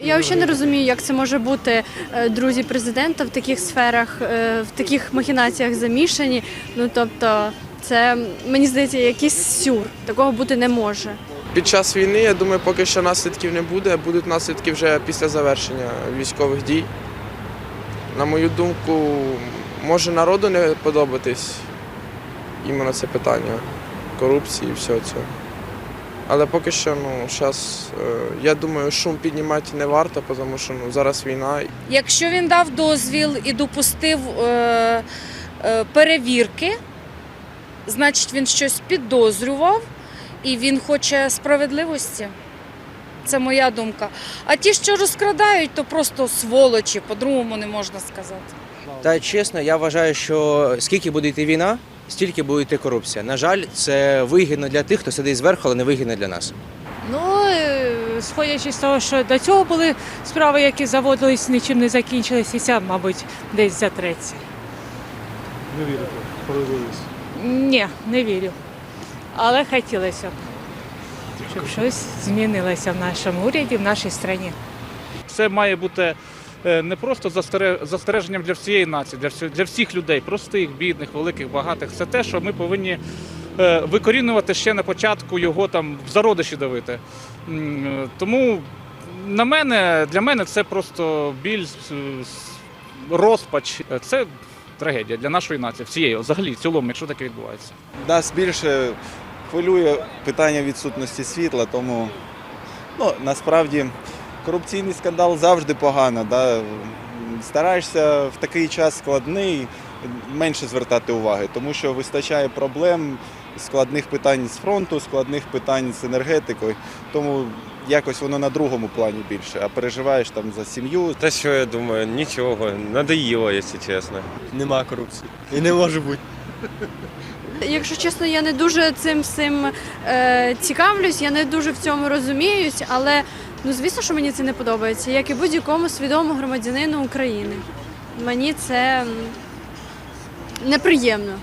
Я взагалі не розумію, як це може бути е, друзі президента в таких сферах, е, в таких махінаціях замішані. Ну тобто, це мені здається, якийсь сюр. Такого бути не може. Під час війни, я думаю, поки що наслідків не буде. Будуть наслідки вже після завершення військових дій. На мою думку, може народу не подобатись іменно це питання корупції і всього цього. Але поки що, ну, зараз, я думаю, шум піднімати не варто, тому що ну, зараз війна. Якщо він дав дозвіл і допустив е, е, перевірки, значить він щось підозрював і він хоче справедливості. Це моя думка. А ті, що розкрадають, то просто сволочі, по-другому не можна сказати. Та чесно, я вважаю, що скільки буде йти війна, стільки буде йти корупція. На жаль, це вигідно для тих, хто сидить зверху, але не вигідно для нас. Ну, е, сходячи з того, що до цього були справи, які заводились, нічим не закінчились, і ця, мабуть, десь затреться. Не вірите справедливість. Ні, не вірю. Але хотілося б, щоб щось змінилося в нашому уряді, в нашій країні. Це має бути не просто застереженням для всієї нації, для всіх людей, простих, бідних, великих, багатих. Це те, що ми повинні е, викорінювати ще на початку його там в зародиші давити. Е, Тому на мене, для мене це просто біль, розпач. Е, Це трагедія для нашої нації, всієї, взагалі, в цілому, якщо таке відбувається. Нас більше хвилює питання відсутності світла, тому ну, насправді корупційний скандал завжди погано. Да? Стараєшся в такий час складний менше звертати уваги, тому що вистачає проблем, складних питань з фронту, складних питань з енергетикою. Тому якось воно на другому плані більше, а переживаєш там за сім'ю, Та що я думаю, нічого, надоїло, якщо чесно. Нема корупції. І не може бути. Якщо чесно, я не дуже цим всім е, цікавлюсь, я не дуже в цьому розуміюсь, але ну звісно, що мені це не подобається, як і будь-якому свідомому громадянину України. Мені це неприємно.